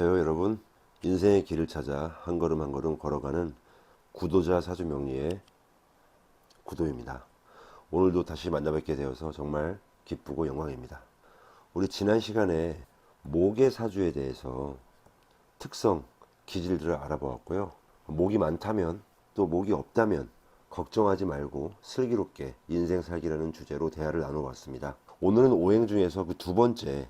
안녕하세요 여러분. 인생의 길을 찾아 한 걸음 한 걸음 걸어가는 구도자 사주 명리의 구도입니다. 오늘도 다시 만나뵙게 되어서 정말 기쁘고 영광입니다. 우리 지난 시간에 목의 사주에 대해서 특성 기질들을 알아보았고요. 목이 많다면 또 목이 없다면 걱정하지 말고 슬기롭게 인생 살기라는 주제로 대화를 나눠봤습니다. 오늘은 오행 중에서 그 두 번째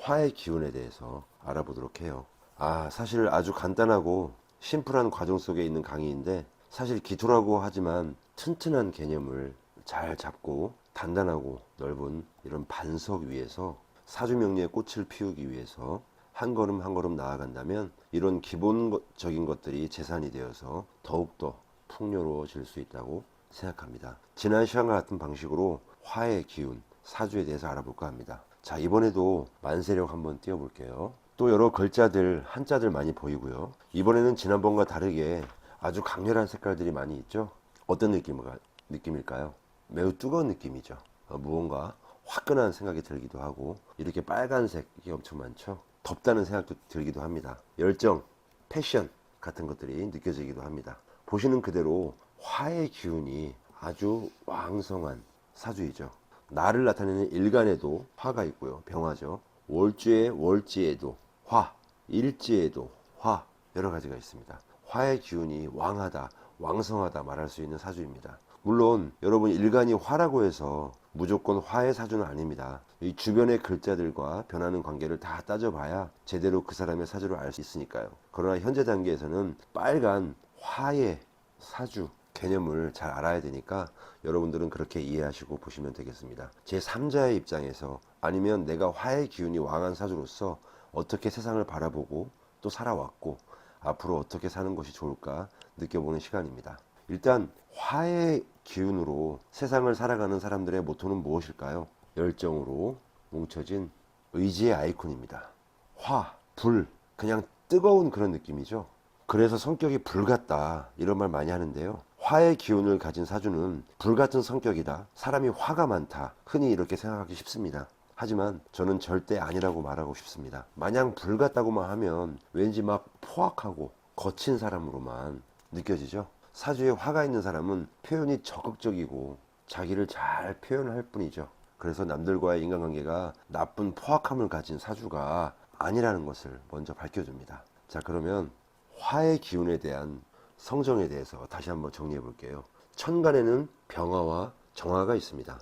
화의 기운에 대해서 알아보도록 해요. 아, 사실 아주 간단하고 심플한 과정 속에 있는 강의인데 사실 기초라고 하지만 튼튼한 개념을 잘 잡고 단단하고 넓은 이런 반석 위에서 사주명리의 꽃을 피우기 위해서 한 걸음 한 걸음 나아간다면 이런 기본적인 것들이 재산이 되어서 더욱더 풍요로워질 수 있다고 생각합니다. 지난 시간과 같은 방식으로 화의 기운, 사주에 대해서 알아볼까 합니다. 자, 이번에도 만세력 한번 띄워볼게요. 또 여러 글자들, 한자들 많이 보이고요. 이번에는 지난번과 다르게 아주 강렬한 색깔들이 많이 있죠. 어떤 느낌일까, 느낌일까요? 매우 뜨거운 느낌이죠. 어, 무언가 화끈한 생각이 들기도 하고 이렇게 빨간색이 엄청 많죠. 덥다는 생각도 들기도 합니다. 열정, 패션 같은 것들이 느껴지기도 합니다. 보시는 그대로 화의 기운이 아주 왕성한 사주이죠. 나를 나타내는 일간에도 화가 있고요. 병화죠. 월주의 월지에도 화, 일지에도 화 여러 가지가 있습니다. 화의 기운이 왕하다, 왕성하다 말할 수 있는 사주입니다. 물론 여러분 일간이 화라고 해서 무조건 화의 사주는 아닙니다. 이 주변의 글자들과 변하는 관계를 다 따져봐야 제대로 그 사람의 사주를 알 수 있으니까요. 그러나 현재 단계에서는 빨간 화의 사주 개념을 잘 알아야 되니까 여러분들은 그렇게 이해하시고 보시면 되겠습니다. 제 3자의 입장에서 아니면 내가 화의 기운이 왕한 사주로서 어떻게 세상을 바라보고 또 살아왔고 앞으로 어떻게 사는 것이 좋을까 느껴보는 시간입니다. 일단 화의 기운으로 세상을 살아가는 사람들의 모토는 무엇일까요? 열정으로 뭉쳐진 의지의 아이콘입니다. 화, 불, 그냥 뜨거운 그런 느낌이죠. 그래서 성격이 불 같다 이런 말 많이 하는데요. 화의 기운을 가진 사주는 불 같은 성격이다. 사람이 화가 많다. 흔히 이렇게 생각하기 쉽습니다. 하지만 저는 절대 아니라고 말하고 싶습니다. 마냥 불 같다고만 하면 왠지 막 포악하고 거친 사람으로만 느껴지죠. 사주에 화가 있는 사람은 표현이 적극적이고 자기를 잘 표현할 뿐이죠. 그래서 남들과의 인간관계가 나쁜 포악함을 가진 사주가 아니라는 것을 먼저 밝혀줍니다. 자, 그러면 화의 기운에 대한 성정에 대해서 다시 한번 정리해 볼게요. 천간에는 병화와 정화가 있습니다.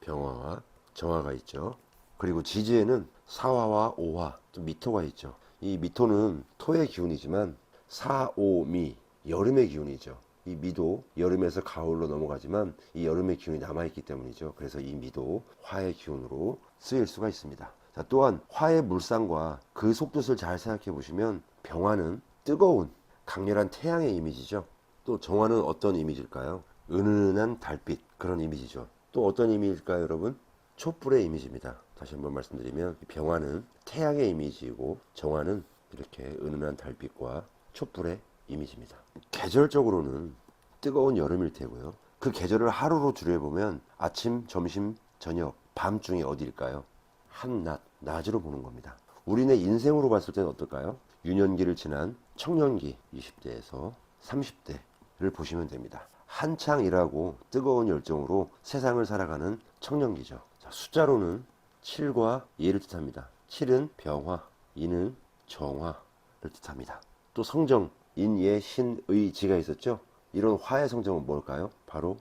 병화와 정화가 있죠. 그리고 지지에는 사화와 오화, 또 미토가 있죠. 이 미토는 토의 기운이지만 사 오 미, 여름의 기운이죠. 이 미도 여름에서 가을로 넘어가지만 이 여름의 기운이 남아있기 때문이죠. 그래서 이 미도 화의 기운으로 쓰일 수가 있습니다. 자, 또한 화의 물상과 그 속뜻을 잘 생각해 보시면 병화는 뜨거운 강렬한 태양의 이미지죠. 또 정화는 어떤 이미지일까요? 은은한 달빛 그런 이미지죠. 또 어떤 이미지일까요, 여러분? 촛불의 이미지입니다. 다시 한번 말씀드리면 병화는 태양의 이미지이고 정화는 이렇게 은은한 달빛과 촛불의 이미지입니다. 계절적으로는 뜨거운 여름일 테고요. 그 계절을 하루로 줄여보면 아침, 점심, 저녁, 밤중에 어디일까요? 한낮, 낮으로 보는 겁니다. 우리네 인생으로 봤을 때는 어떨까요? 유년기를 지난 청년기 20대에서 30대를 보시면 됩니다. 한창 일하고 뜨거운 열정으로 세상을 살아가는 청년기죠. 자, 숫자로는 7과 2를 뜻합니다. 7은 병화, 2는 정화를 뜻합니다. 또 성정, 인 예, 신 의, 지가 있었죠? 이런 화의 성정은 뭘까요? 바로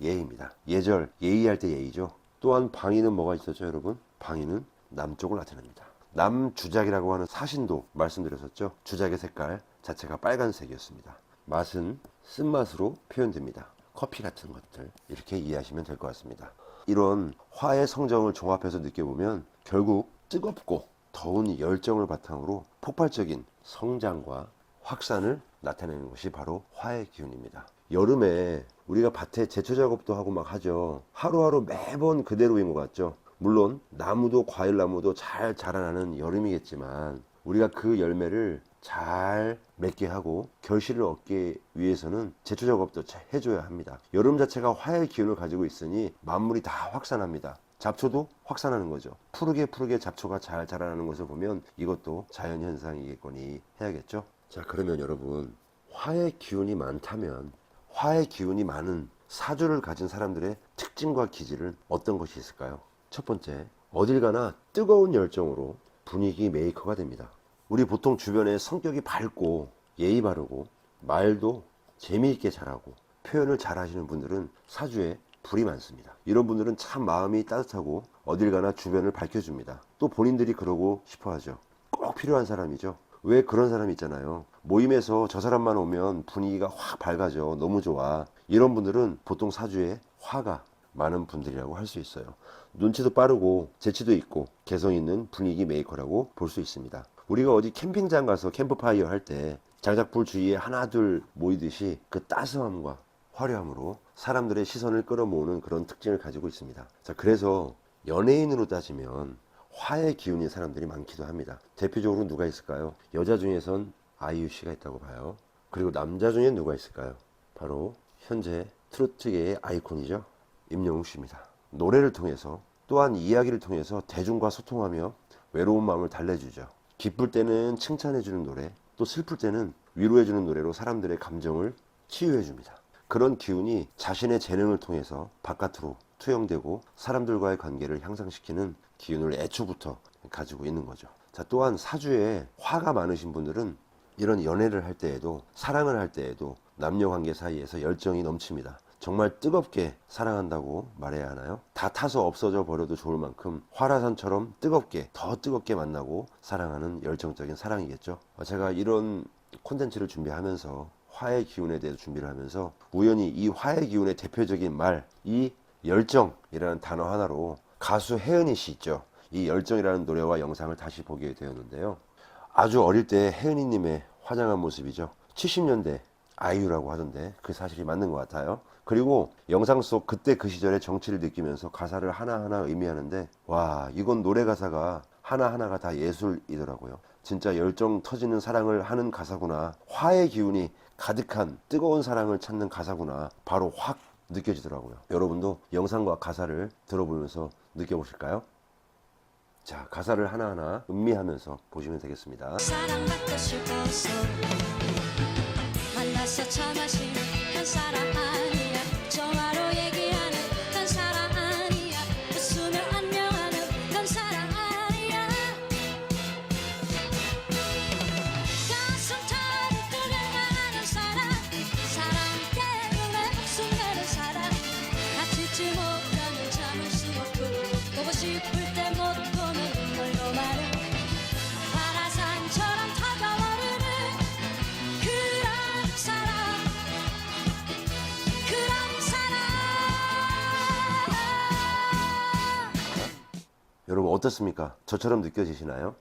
예입니다. 예절, 예의할 때 예의죠. 또한 방위는 뭐가 있었죠, 여러분? 방위는 남쪽을 나타냅니다. 남주작이라고 하는 사신도 말씀드렸었죠. 주작의 색깔 자체가 빨간색이었습니다. 맛은 쓴맛으로 표현됩니다. 커피 같은 것들 이렇게 이해하시면 될 것 같습니다. 이런 화의 성정을 종합해서 느껴보면 결국 뜨겁고 더운 열정을 바탕으로 폭발적인 성장과 확산을 나타내는 것이 바로 화의 기운입니다. 여름에 우리가 밭에 제초 작업도 하고 막 하죠. 하루하루 매번 그대로인 것 같죠. 물론 나무도 과일 나무도 잘 자라나는 여름이겠지만 우리가 그 열매를 잘 맺게 하고 결실을 얻기 위해서는 제초 작업도 자- 해줘야 합니다. 여름 자체가 화의 기운을 가지고 있으니 만물이 다 확산합니다. 잡초도 확산하는 거죠. 푸르게 푸르게 잡초가 잘 자라나는 것을 보면 이것도 자연 현상이겠거니 해야겠죠. 자 그러면 여러분 화의 기운이 많다면 화의 기운이 많은 사주를 가진 사람들의 특징과 기질은 어떤 것이 있을까요? 첫 번째, 어딜 가나 뜨거운 열정으로 분위기 메이커가 됩니다. 우리 보통 주변에 성격이 밝고 예의 바르고 말도 재미있게 잘하고 표현을 잘 하시는 분들은 사주에 불이 많습니다. 이런 분들은 참 마음이 따뜻하고 어딜 가나 주변을 밝혀줍니다. 또 본인들이 그러고 싶어 하죠. 꼭 필요한 사람이죠. 왜 그런 사람 있잖아요. 모임에서 저 사람만 오면 분위기가 확 밝아져. 너무 좋아. 이런 분들은 보통 사주에 화가 많은 분들이라고 할 수 있어요. 눈치도 빠르고 재치도 있고 개성 있는 분위기 메이커라고 볼 수 있습니다. 우리가 어디 캠핑장 가서 캠프파이어 할 때 장작불 주위에 하나 둘 모이듯이 그 따스함과 화려함으로 사람들의 시선을 끌어모으는 그런 특징을 가지고 있습니다. 자, 그래서 연예인으로 따지면 화의 기운인 사람들이 많기도 합니다. 대표적으로 누가 있을까요? 여자 중에선 아이유 씨가 있다고 봐요. 그리고 남자 중에 누가 있을까요? 바로 현재 트로트계의 아이콘이죠. 임영웅 씨입니다. 노래를 통해서 또한 이야기를 통해서 대중과 소통하며 외로운 마음을 달래주죠. 기쁠 때는 칭찬해주는 노래, 또 슬플 때는 위로해주는 노래로 사람들의 감정을 치유해줍니다. 그런 기운이 자신의 재능을 통해서 바깥으로 투영되고 사람들과의 관계를 향상시키는 기운을 애초부터 가지고 있는 거죠. 자, 또한 사주에 화가 많으신 분들은 이런 연애를 할 때에도 사랑을 할 때에도 남녀 관계 사이에서 열정이 넘칩니다. 정말 뜨겁게 사랑한다고 말해야 하나요? 다 타서 없어져 버려도 좋을 만큼 화라산처럼 뜨겁게 더 뜨겁게 만나고 사랑하는 열정적인 사랑이겠죠. 어, 제가 이런 콘텐츠를 준비하면서 화의 기운에 대해서 준비를 하면서 우연히 이 화의 기운의 대표적인 말, 이 열정이라는 단어 하나로 가수 혜은이 씨 있죠. 이 열정이라는 노래와 영상을 다시 보게 되었는데요. 아주 어릴 때 혜은이님의 화장한 모습이죠. 70년대 아이유라고 하던데 그 사실이 맞는 것 같아요. 그리고 영상 속 그때 그 시절의 정치를 느끼면서 가사를 하나하나 의미하는데 와 이건 노래 가사가 하나하나가 다 예술이더라고요. 진짜 열정 터지는 사랑을 하는 가사구나. 화의 기운이 가득한 뜨거운 사랑을 찾는 가사구나. 바로 확 느껴지더라고요. 여러분도 영상과 가사를 들어보면서 느껴보실까요? 자, 가사를 하나하나 음미하면서 보시면 되겠습니다. 사랑받고 싶어서 만나서 차 마시는 한 사람 여러분 어떻습니까? 저처럼 느껴지시나요?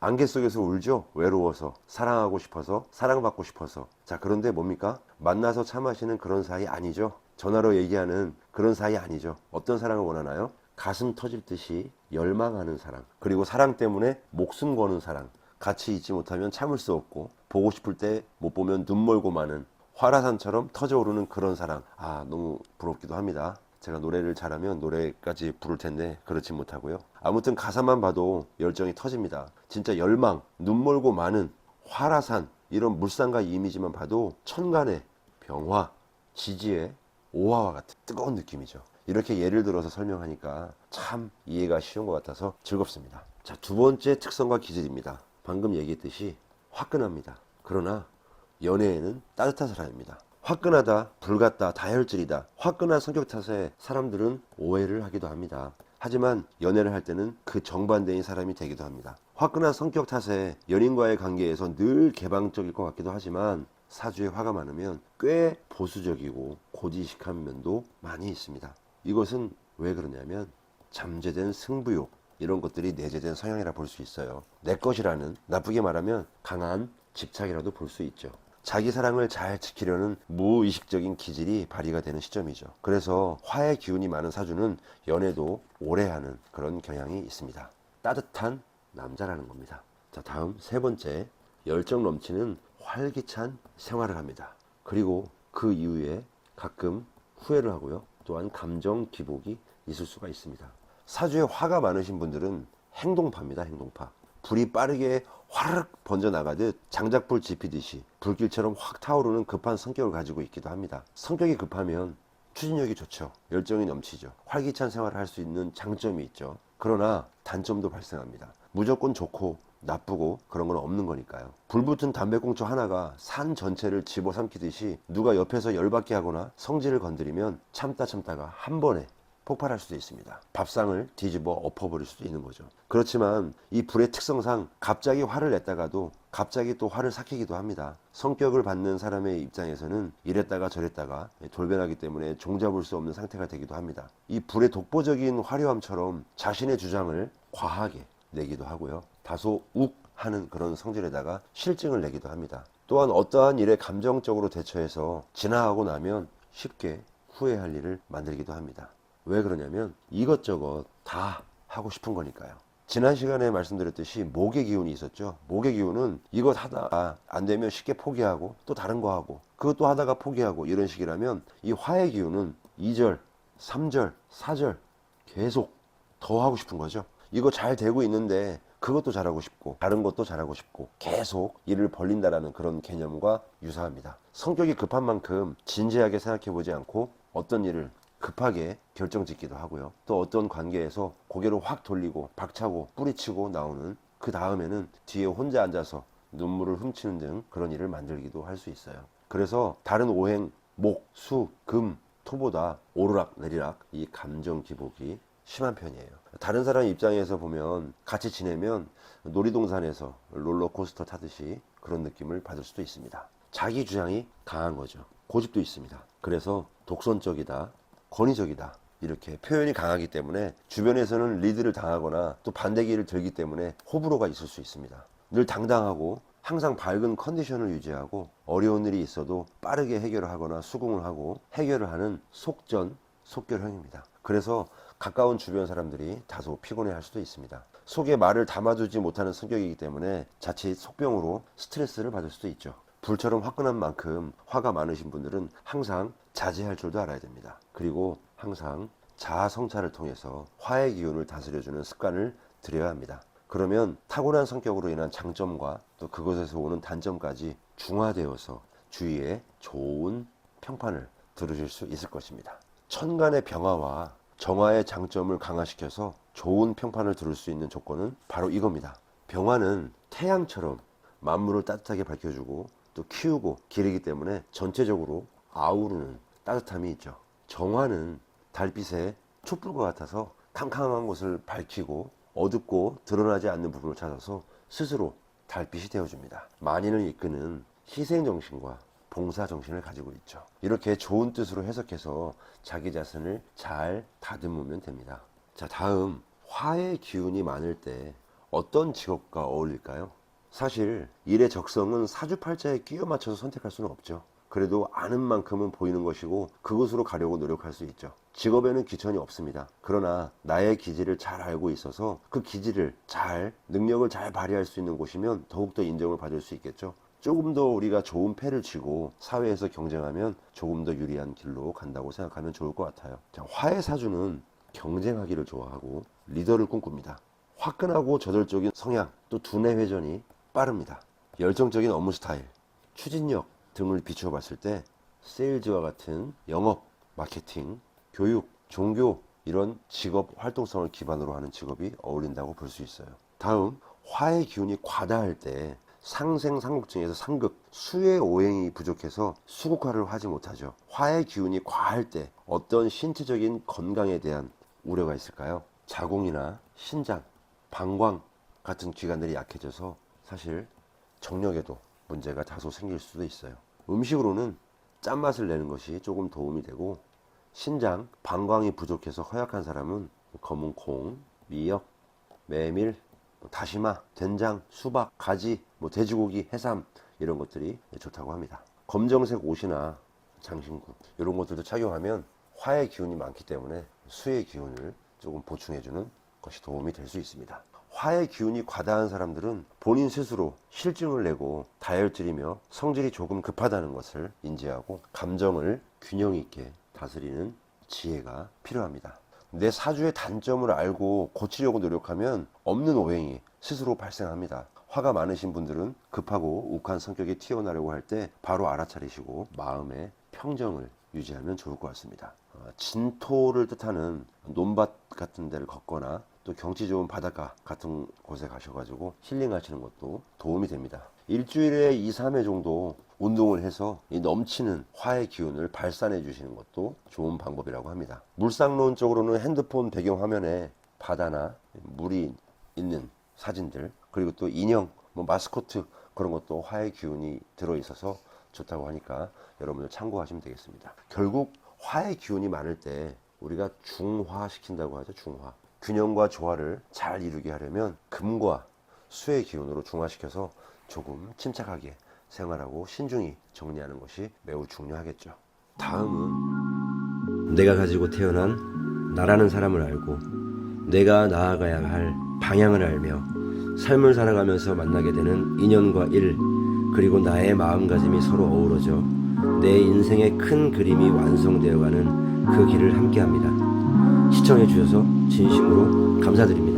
안개 속에서 울죠? 외로워서, 사랑하고 싶어서, 사랑받고 싶어서. 자, 그런데 뭡니까? 만나서 차 마시는 그런 사이 아니죠? 전화로 얘기하는 그런 사이 아니죠? 어떤 사랑을 원하나요? 가슴 터질 듯이 열망하는 사랑. 그리고 사랑 때문에 목숨 거는 사랑. 같이 있지 못하면 참을 수 없고, 보고 싶을 때 못 보면 눈 멀고 마는 화라산처럼 터져오르는 그런 사랑. 아, 너무 부럽기도 합니다. 제가 노래를 잘하면 노래까지 부를 텐데 그렇지 못하고요. 아무튼 가사만 봐도 열정이 터집니다. 진짜 열망, 눈 멀고 많은 화라산 이런 물상과 이미지만 봐도 천간의 병화, 지지의 오화와 같은 뜨거운 느낌이죠. 이렇게 예를 들어서 설명하니까 참 이해가 쉬운 것 같아서 즐겁습니다. 자, 두 번째 특성과 기질입니다. 방금 얘기했듯이 화끈합니다. 그러나 연애에는 따뜻한 사람입니다. 화끈하다, 불같다, 다혈질이다. 화끈한 성격 탓에 사람들은 오해를 하기도 합니다. 하지만 연애를 할 때는 그 정반대인 사람이 되기도 합니다. 화끈한 성격 탓에 연인과의 관계에서 늘 개방적일 것 같기도 하지만 사주에 화가 많으면 꽤 보수적이고 고지식한 면도 많이 있습니다. 이것은 왜 그러냐면 잠재된 승부욕 이런 것들이 내재된 성향이라 볼 수 있어요. 내 것이라는 나쁘게 말하면 강한 집착이라도 볼 수 있죠. 자기 사랑을 잘 지키려는 무의식적인 기질이 발휘가 되는 시점이죠. 그래서 화의 기운이 많은 사주는 연애도 오래 하는 그런 경향이 있습니다. 따뜻한 남자라는 겁니다. 자, 다음 세 번째 열정 넘치는 활기찬 생활을 합니다. 그리고 그 이후에 가끔 후회를 하고요. 또한 감정 기복이 있을 수가 있습니다. 사주에 화가 많으신 분들은 행동파입니다. 행동파. 불이 빠르게 화르륵 번져 나가듯 장작불 지피듯이 불길처럼 확 타오르는 급한 성격을 가지고 있기도 합니다. 성격이 급하면 추진력이 좋죠. 열정이 넘치죠. 활기찬 생활을 할 수 있는 장점이 있죠. 그러나 단점도 발생합니다. 무조건 좋고 나쁘고 그런 건 없는 거니까요. 불붙은 담배꽁초 하나가 산 전체를 집어삼키듯이 누가 옆에서 열받게 하거나 성질을 건드리면 참다 참다가 한 번에 폭발할 수도 있습니다. 밥상을 뒤집어 엎어버릴 수도 있는 거죠. 그렇지만 이 불의 특성상 갑자기 화를 냈다가도 갑자기 또 화를 삭히기도 합니다. 성격을 받는 사람의 입장에서는 이랬다가 저랬다가 돌변하기 때문에 종잡을 수 없는 상태가 되기도 합니다. 이 불의 독보적인 화려함처럼 자신의 주장을 과하게 내기도 하고요. 다소 욱 하는 그런 성질에다가 실증을 내기도 합니다. 또한 어떠한 일에 감정적으로 대처해서 지나가고 나면 쉽게 후회할 일을 만들기도 합니다. 왜 그러냐면 이것저것 다 하고 싶은 거니까요. 지난 시간에 말씀드렸듯이 목의 기운이 있었죠. 목의 기운은 이것 하다가 안 되면 쉽게 포기하고 또 다른 거 하고 그것도 하다가 포기하고 이런 식이라면 이 화의 기운은 2절, 3절, 4절 계속 더 하고 싶은 거죠. 이거 잘 되고 있는데 그것도 잘하고 싶고 다른 것도 잘하고 싶고 계속 일을 벌린다라는 그런 개념과 유사합니다. 성격이 급한 만큼 진지하게 생각해 보지 않고 어떤 일을 급하게 결정짓기도 하고요. 또 어떤 관계에서 고개를 확 돌리고 박차고 뿌리치고 나오는 그 다음에는 뒤에 혼자 앉아서 눈물을 훔치는 등 그런 일을 만들기도 할 수 있어요. 그래서 다른 오행, 목, 수, 금, 토보다 오르락 내리락 이 감정 기복이 심한 편이에요. 다른 사람 입장에서 보면 같이 지내면 놀이동산에서 롤러코스터 타듯이 그런 느낌을 받을 수도 있습니다. 자기 주장이 강한 거죠. 고집도 있습니다. 그래서 독선적이다, 권위적이다. 이렇게 표현이 강하기 때문에 주변에서는 리드를 당하거나 또 반대기를 들기 때문에 호불호가 있을 수 있습니다. 늘 당당하고 항상 밝은 컨디션을 유지하고 어려운 일이 있어도 빠르게 해결을 하거나 수긍을 하고 해결을 하는 속전, 속결형입니다. 그래서 가까운 주변 사람들이 다소 피곤해 할 수도 있습니다. 속에 말을 담아두지 못하는 성격이기 때문에 자칫 속병으로 스트레스를 받을 수도 있죠. 불처럼 화끈한 만큼 화가 많으신 분들은 항상 자제할 줄도 알아야 됩니다. 그리고 항상 자아 성찰을 통해서 화의 기운을 다스려주는 습관을 들여야 합니다. 그러면 타고난 성격으로 인한 장점과 또 그것에서 오는 단점까지 중화되어서 주위에 좋은 평판을 들으실 수 있을 것입니다. 천간의 병화와 정화의 장점을 강화시켜서 좋은 평판을 들을 수 있는 조건은 바로 이겁니다. 병화는 태양처럼 만물을 따뜻하게 밝혀주고 또 키우고 기르기 때문에 전체적으로 아우르는 따뜻함이 있죠. 정화는 달빛에 촛불과 같아서 캄캄한 곳을 밝히고 어둡고 드러나지 않는 부분을 찾아서 스스로 달빛이 되어줍니다. 만인을 이끄는 희생정신과 봉사정신을 가지고 있죠. 이렇게 좋은 뜻으로 해석해서 자기 자신을 잘 다듬으면 됩니다. 자, 다음 화의 기운이 많을 때 어떤 직업과 어울릴까요? 사실 일의 적성은 사주팔자에 끼워 맞춰서 선택할 수는 없죠. 그래도 아는 만큼은 보이는 것이고 그것으로 가려고 노력할 수 있죠. 직업에는 귀천이 없습니다. 그러나 나의 기질을 잘 알고 있어서 그 기질을 잘 능력을 잘 발휘할 수 있는 곳이면 더욱더 인정을 받을 수 있겠죠. 조금 더 우리가 좋은 패를 치고 사회에서 경쟁하면 조금 더 유리한 길로 간다고 생각하면 좋을 것 같아요. 자, 화의 사주는 경쟁하기를 좋아하고 리더를 꿈꿉니다. 화끈하고 저돌적인 성향, 또 두뇌 회전이 빠릅니다. 열정적인 업무 스타일, 추진력 등을 비추어 봤을 때 세일즈와 같은 영업, 마케팅, 교육, 종교 이런 직업 활동성을 기반으로 하는 직업이 어울린다고 볼 수 있어요. 다음 화의 기운이 과다할 때 상생 상극증에서 상극 수의 오행이 부족해서 수국화를 하지 못하죠. 화의 기운이 과할 때 어떤 신체적인 건강에 대한 우려가 있을까요? 자궁이나 신장, 방광 같은 기관들이 약해져서 사실 정력에도 문제가 다소 생길 수도 있어요. 음식으로는 짠맛을 내는 것이 조금 도움이 되고 신장, 방광이 부족해서 허약한 사람은 검은 콩, 미역, 메밀, 뭐 다시마, 된장, 수박, 가지, 뭐 돼지고기, 해삼 이런 것들이 좋다고 합니다. 검정색 옷이나 장신구 이런 것들도 착용하면 화의 기운이 많기 때문에 수의 기운을 조금 보충해주는 것이 도움이 될 수 있습니다. 화의 기운이 과다한 사람들은 본인 스스로 실증을 내고 다혈질이며 성질이 조금 급하다는 것을 인지하고 감정을 균형 있게 다스리는 지혜가 필요합니다. 내 사주의 단점을 알고 고치려고 노력하면 없는 오행이 스스로 발생합니다. 화가 많으신 분들은 급하고 욱한 성격이 튀어나려고 할 때 바로 알아차리시고 마음의 평정을 유지하면 좋을 것 같습니다. 어, 진토를 뜻하는 논밭 같은 데를 걷거나 또 경치 좋은 바닷가 같은 곳에 가셔가지고 힐링하시는 것도 도움이 됩니다. 일주일에 2, 3회 정도 운동을 해서 이 넘치는 화의 기운을 발산해 주시는 것도 좋은 방법이라고 합니다. 물상론적으로는 핸드폰 배경화면에 바다나 물이 있는 사진들 그리고 또 인형, 뭐 마스코트 그런 것도 화의 기운이 들어 있어서 좋다고 하니까 여러분들 참고하시면 되겠습니다. 결국 화의 기운이 많을 때 우리가 중화시킨다고 하죠. 중화. 균형과 조화를 잘 이루게 하려면 금과 수의 기운으로 중화시켜서 조금 침착하게 생활하고 신중히 정리하는 것이 매우 중요하겠죠. 다음은 내가 가지고 태어난 나라는 사람을 알고 내가 나아가야 할 방향을 알며 삶을 살아가면서 만나게 되는 인연과 일 그리고 나의 마음가짐이 서로 어우러져 내 인생의 큰 그림이 완성되어가는 그 길을 함께합니다. 시청해 주셔서 진심으로 감사드립니다.